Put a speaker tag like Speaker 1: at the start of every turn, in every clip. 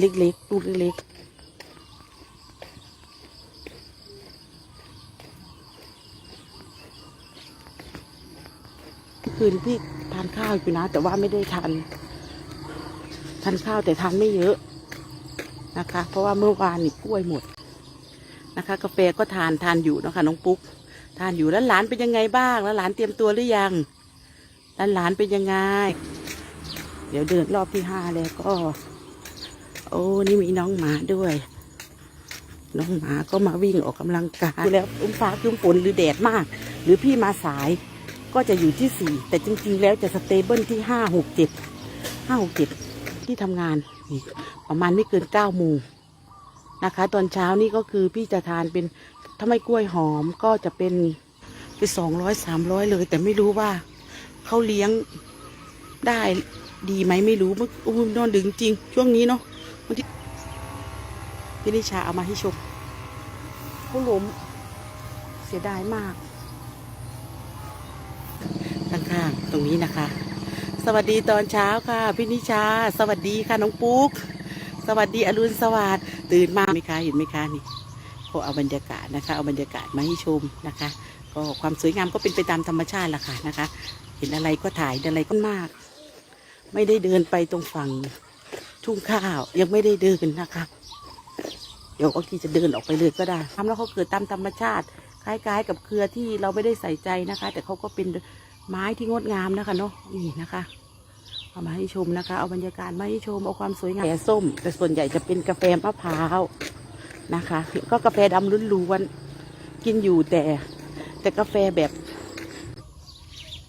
Speaker 1: เล็กๆลูกเล็กๆคืนพี่ทานข้าวอยู่นะ แต่ว่าไม่ได้ทานทานข้าวแต่ทานไม่เยอะนะคะ เพราะว่าเมื่อวานนี่กล้วยหมดนะคะ กาแฟก็ทานทานอยู่นะคะน้องปุ๊ก ทานอยู่แล้วหลานเป็นยังไงบ้าง แล้วหลานเตรียมตัวหรือยังแล้วหลานเป็นยังไง เดี๋ยวเดินรอบที่ห้าแล้วก็ โอ้นี่มีน้องหมาด้วย น้องหมาก็มาวิ่งออกกำลังกายแล้วอุ้มฟ้าครึ้มฝนหรือแดดมาก หรือพี่มาสายก็จะอยู่ที่สี่แต่จริง ๆ แล้วจะสเตเบิลที่ห้าหกเจ็ดห้าหกเจ็ดที่ทำงานประมาณไม่เกินเก้าโมงนะคะ ตอนเช้านี่ก็คือพี่จะทานเป็นถ้าไม่กล้วยหอมก็จะเป็นไปสองร้อยสามร้อยเลย แต่ไม่รู้ว่าเขาเลี้ยงได้ดีไหมไม่รู้เมื่ออุ้ยนอนดึงจริง ช่วงนี้เนาะ บางทีพี่นิชาเอามาให้ชมเขาล้มเสียดายมากข้างๆตรงนี้นะคะ สวัสดีตอนเช้าค่ะ พี่นิชา สวัสดีค่ะน้องปุ๊ก สวัสดีอรุณสวัสดิ์ตื่นมาไหมคะเห็นไหมคะนี่ก็เอาบรรยากาศนะคะ เอาบรรยากาศมาให้ชมนะคะ ก็ความสวยงามก็เป็นไปตามธรรมชาติละค่ะนะคะ เห็นอะไรก็ถ่ายเห็นอะไรก็มาก ไม่ได้เดินไปตรงฝั่ง ทุ่งข้าวยังไม่ได้เดินนะคะเดี๋ยวบางทีจะเดินออกไปเลยก็ได้ทำแล้วเขาเกิดตามธรรมชาติ คล้ายๆ กับเครือที่เราไม่ได้ใส่ใจนะคะ แต่เขาก็เป็นไม้ที่งดงามนะคะเนาะนี่นะคะเอามาให้ชมนะคะ เอาบรรยากาศมาให้ชมเอาความสวยงามแกส้ม แต่ส่วนใหญ่จะเป็นกาแฟมะพร้าวนะคะ ก็กาแฟดำล้วนๆกินอยู่แต่ แต่กาแฟแบบ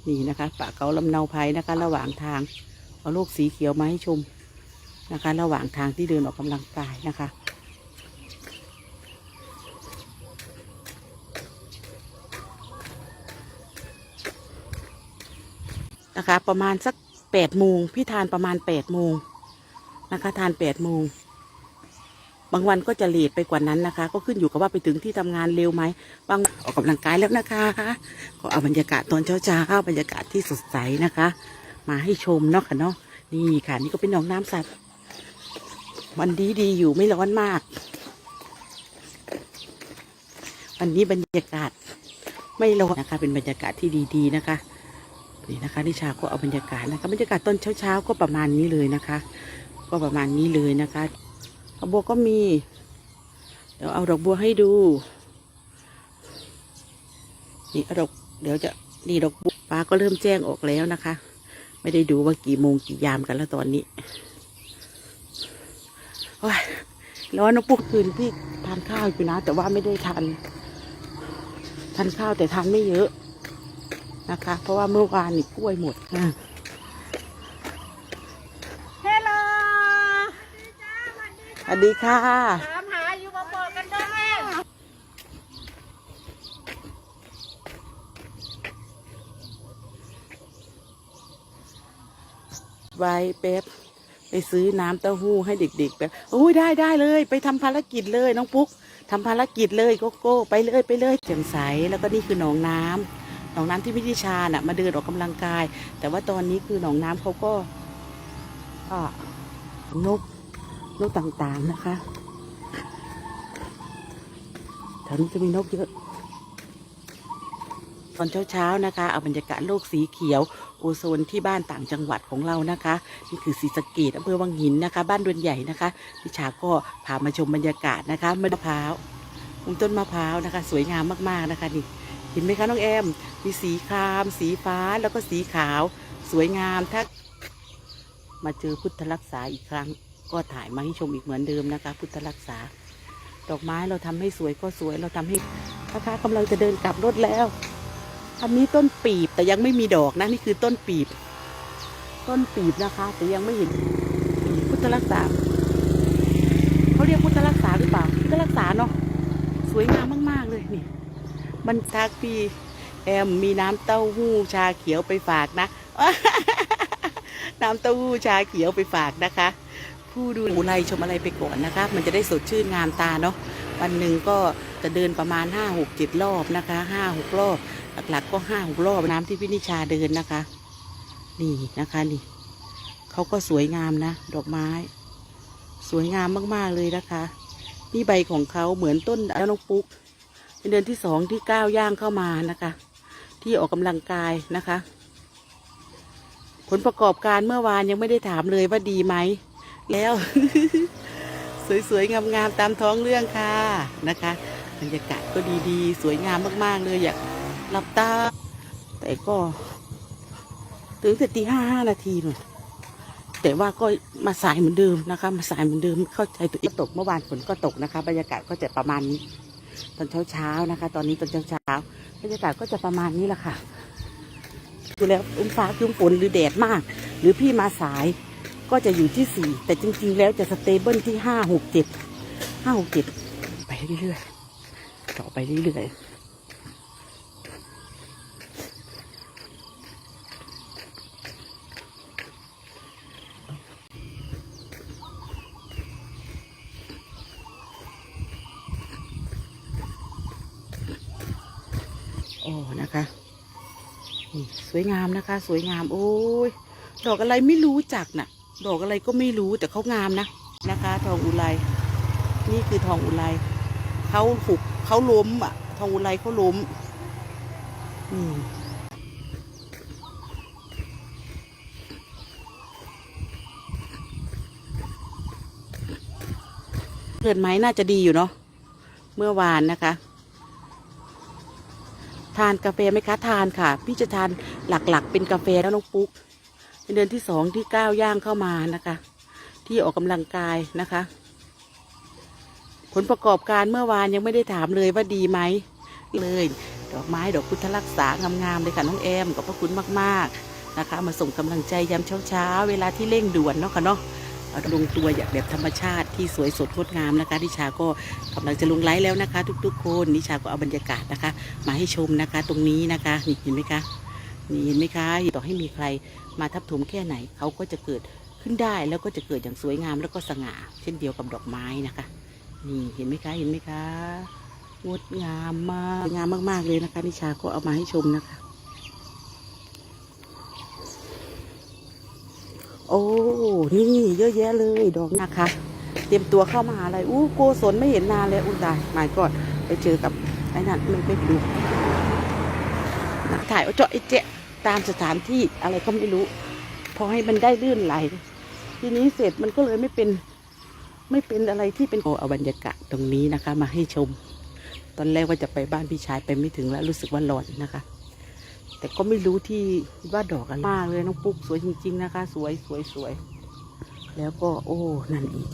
Speaker 1: นี่นะคะป่าเขาลำเนาภัยนะคะ ระหว่างทาง เอาโลกสีเขียวมาให้ชม นะคะ ระหว่างทางที่เดินออกกำลังกายนะคะ นะคะ ประมาณสักแปดโมงพี่ทานประมาณแปดโมงนะคะ ทานแปดโมงบางวันก็จะเลทไปกว่านั้นนะคะ ก็ขึ้นอยู่กับว่าไปถึงที่ทำงานเร็วไหมบางออกกำลังกายแล้วนะคะก็เอาบรรยากาศตอนเช้าๆบรรยากาศที่สดใสนะคะ มาให้ชมเนาะค่ะเนาะนี่ค่ะนี่ก็เป็นหนองน้ำสัตว์ วันดีดีอยู่ไม่ร้อนมาก วันนี้บรรยากาศไม่ร้อนนะคะ เป็นบรรยากาศที่ดีๆนะคะ นี่นะคะนิชาก็เอาบรรยากาศนะคะบรรยากาศตอนเช้าๆก็ประมาณนี้เลยนะคะ ก็ประมาณนี้เลยนะคะดอกบัวก็มี เดี๋ยวเอาดอกบัวให้ดูนี่ดอกเดี๋ยวจะนี่ดอกบัวฟ้าก็เริ่มแจ้งออกแล้วนะคะ ไม่ได้ดูว่ากี่โมงกี่ยามกันแล้วตอนนี้ โอ้ยร้อนนะปุ๊กคืนพี่ทานข้าวอยู่นะ แต่ว่าไม่ได้ทานทานข้าวแต่ทานไม่เยอะนะคะ เพราะว่าเมื่อวานนี่กล้วยหมดอะ
Speaker 2: เฮลโล
Speaker 1: สวัสดีค่ะ
Speaker 2: ถามหาอยู่มาบอกกันด้วยแม่
Speaker 1: ไว้เป๊บ ไปซื้อน้ำเต้าหู้ให้เด็กๆแป๊บโอ้ยได้ได้เลย ไปทำภารกิจเลยน้องปุ๊กทำภารกิจเลยโกโก้ไปเลยไปเลยแจ่มใสแล้วก็นี่คือหนองน้ำหนองน้ำที่พิธิชาน่ะมาเดินออกกำลังกาย แต่ว่าตอนนี้คือหนองน้ำเขาก็อ่านกนกต่างๆนะคะแถวนี้จะมีนกเยอะตอนเช้าๆนะคะ เอาบรรยากาศโลกสีเขียว โอโซนที่บ้านต่างจังหวัดของเรานะคะนี่คือศรีสะเกดอำเภอวังหินนะคะ บ้านดวนใหญ่นะคะพิชาก็พามาชมบรรยากาศนะคะมะพร้าวมุมต้นมะพร้าวนะคะ สวยงามมากๆนะคะนี่เห็นไหมคะน้องแอม มีสีคราม สีฟ้าแล้วก็สีขาว สวยงามถ้ามาเจอพุทธรักษาอีกครั้ง ก็ถ่ายมาให้ชมอีกเหมือนเดิมนะคะ พุทธรักษา ดอกไม้เราทำให้สวยก็สวยเราทำให้นะคะกำลังจะเดินกลับรถแล้ว อันนี้ต้นปีบแต่ยังไม่มีดอกนะนี่คือต้นปีบ ต้นปีบนะคะ แต่ยังไม่เห็นพุทธรักษาเขาเรียกพุทธรักษาหรือเปล่าพุทธรักษาเนาะสวยงามมาก ๆ เลยนี่มันทักพี่แอมมีน้ำเต้าหู้ชาเขียวไปฝากนะ น้ำเต้าหู้ชาเขียวไปฝากนะคะ ผู้ดูอะไรชมอะไรไปก่อนนะคะ มันจะได้สดชื่นงามตาเนาะ วันหนึ่งก็จะเดินประมาณห้าหกเจ็ดรอบนะคะห้าหกรอบ หลักๆก็ห้าหกรอบน้ำที่พินิชาเดินนะคะ นี่นะคะนี่เขาก็สวยงามนะ ดอกไม้ สวยงามมากๆเลยนะคะนี่ใบของเขาเหมือนต้นแล้วน้องปุ๊กเป็นเดือนที่สองที่ก้าวย่างเข้ามานะคะ ที่ออกกำลังกายนะคะ ผลประกอบการเมื่อวานยังไม่ได้ถามเลยว่าดีไหม แล้ว สวยๆ งามๆ ตามท้องเรื่องค่ะนะคะบรรยากาศก็ดีๆ สวยงามมากๆ เลยอยากหลับตา แต่ก็ตื่นแต่ตีห้าห้านาทีหน่อยแต่ว่าก็มาสายเหมือนเดิมนะคะ มาสายเหมือนเดิมเข้าใจตัวเองตกเมื่อวานฝนก็ตกนะคะ บรรยากาศก็จะประมาณนี้ ตอนเช้าๆนะคะ ตอนนี้ตอนเช้าๆบรรยากาศก็จะประมาณนี้แหละค่ะดูแล้วอุ้มฟ้าครึ้มฝนหรือแดดมาก หรือพี่มาสาย ก็จะอยู่ที่สี่แต่จริงๆ แล้วจะสเตเบิลที่ห้าหกเจ็ดห้าหกเจ็ดไปเรื่อยๆ ต่อไปเรื่อยๆโอ้นะคะสวยงามนะคะ สวยงาม โอ้ยดอกอะไรไม่รู้จักน่ะ ดอกอะไรก็ไม่รู้แต่เขางามนะนะคะ ทองอุไรนี่คือทองอุไรเขาหุกเขาล้มอะ ทองอุไรเขาล้มอืมเกิดไหมน่าจะดีอยู่เนาะเมื่อวานนะคะ ทานกาแฟไหมคะทานค่ะ พี่จะทานหลักๆ เป็นกาแฟแล้วน้องปุ๊ก เป็นเดือนที่สองที่ก้าวย่างเข้ามานะคะ ที่ออกกำลังกายนะคะ ผลประกอบการเมื่อวานยังไม่ได้ถามเลยว่าดีไหมเลยดอกไม้ดอกพุทธรักษางามๆเลยค่ะน้องแอมขอบพระคุณมากๆนะคะ มาส่งกำลังใจยามเช้าๆเวลาที่เร่งด่วนเนาะค่ะเนาะลงตัวอย่างแบบธรรมชาติที่สวยสดงดงามนะคะนิชาก็กำลังจะลงไลฟ์แล้วนะคะ ทุกๆคนนิชาก็เอาบรรยากาศนะคะ มาให้ชมนะคะ ตรงนี้นะคะนี่เห็นไหมคะ นี่เห็นไหมคะต่อให้มีใครมาทับถมแค่ไหนเขาก็จะเกิดขึ้นได้แล้วก็จะเกิดอย่างสวยงามแล้วก็สง่า เช่นเดียวกับดอกไม้นะคะ นี่เห็นไหมคะเห็นไหมคะงดงามมากงามมากๆเลยนะคะนิชาก็เอามาให้ชมนะคะ โอ้นี่เยอะแยะเลยดอกนะคะ เตรียมตัวเข้ามาอะไรอู้โกศลไม่เห็นนานเลยอุ้ยตายหมายก่อนไปเจอกับไอ้นั่นไม่ไปดูถ่ายเอาเจาะไอ้เจ๊ะ ตามสถานที่อะไรก็ไม่รู้ พอให้มันได้ลื่นไหล ทีนี้เสร็จมันก็เลยไม่เป็นไม่เป็นอะไรที่เป็นโอเอาบรรยากาศตรงนี้นะคะ มาให้ชม ตอนแรกว่าจะไปบ้านพี่ชายไปไม่ถึงแล้วรู้สึกว่าร้อนนะคะ แต่ก็ไม่รู้ที่ว่าดอกอะไรมากเลยน้องปุ๊กสวยจริง ๆ นะคะ สวยสวยสวยแล้วก็โอ้นั่นอีก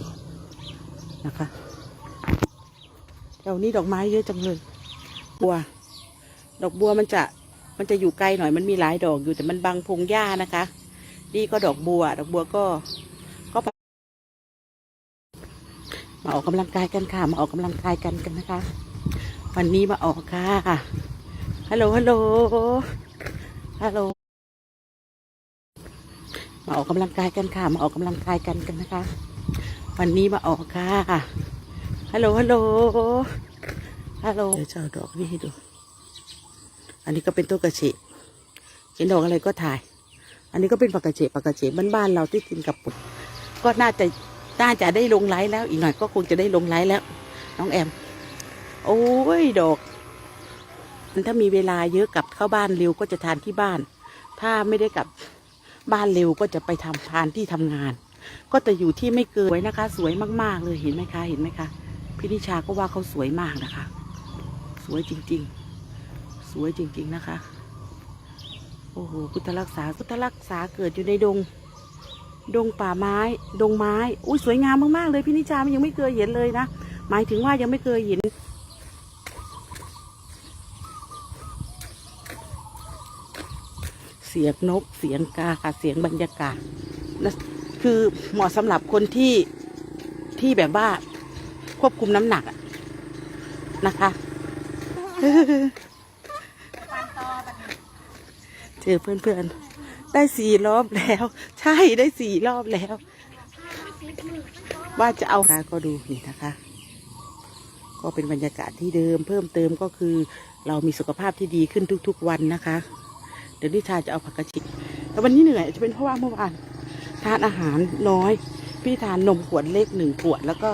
Speaker 1: นะคะแถวนี้ดอกไม้เยอะจังเลยบัว ดอกบัวมันจะ มันจะอยู่ไกลหน่อยมันมีหลายดอกอยู่แต่มันบังพงหญ้านะคะ นี่ก็ดอกบัว ดอกบัวก็ก็มาออกกำลังกายกันค่ะ มาออกกำลังกายกันกันนะคะ วันนี้มาออกค่ะฮัลโหลฮัลโหลฮัลโหลมาออกกำลังกายกันค่ะ มาออกกำลังกายกันกันนะคะ วันนี้มาออกค่ะฮัลโหลฮัลโหลฮัลโหลเดี๋ยวจะเอาดอกนี่ให้ดู อันนี้ก็เป็นต้นกระเฉดเห็นดอกอะไรก็ถ่าย อันนี้ก็เป็นปากกระเฉดปากกระเฉดบ้านๆเราที่กินกับปุกก็น่าจะน่าจะได้ลงไลฟ์แล้ว อีกหน่อยก็คงจะได้ลงไลฟ์แล้ว น้องแอม โอ้ยดอกถ้ามีเวลาเยอะกลับเข้าบ้านเร็วก็จะทานที่บ้าน ถ้าไม่ได้กลับบ้านเร็วก็จะไปทำทานที่ทำงาน ก็จะอยู่ที่ไม่เกินไว้นะคะ สวยมากๆเลยเห็นไหมคะเห็นไหมคะพี่นิชาก็ว่าเขาสวยมากนะคะ สวยจริง ๆ สวยจริง ๆ นะคะ โอ้โห พุทธรักษา พุทธรักษาเกิดอยู่ในดง ดงป่าไม้ ดงไม้ อุ้ยสวยงามมากๆเลยพี่นิชามันยังไม่เคยเห็นเลยนะ หมายถึงว่ายังไม่เคยเห็นเสียงนกเสียงกาค่ะเสียงบรรยากาศและคือเหมาะสำหรับคนที่ที่แบบว่าควบคุมน้ำหนักนะคะ เจอเพื่อนๆ ได้สี่รอบแล้ว ใช่ได้สี่รอบแล้ว ว่าจะเอาค่ะก็ดูนี่นะคะ ก็เป็นบรรยากาศที่เดิม เพิ่มเติมก็คือ เรามีสุขภาพที่ดีขึ้นทุก ๆ วันนะคะ เดี๋ยวนิชาจะเอาผักกระชิแต่วันนี้เหนื่อยจะเป็นเพราะว่าเมื่อวานทานอาหารน้อย พี่ทานนมขวดเล็กหนึ่งขวดแล้วก็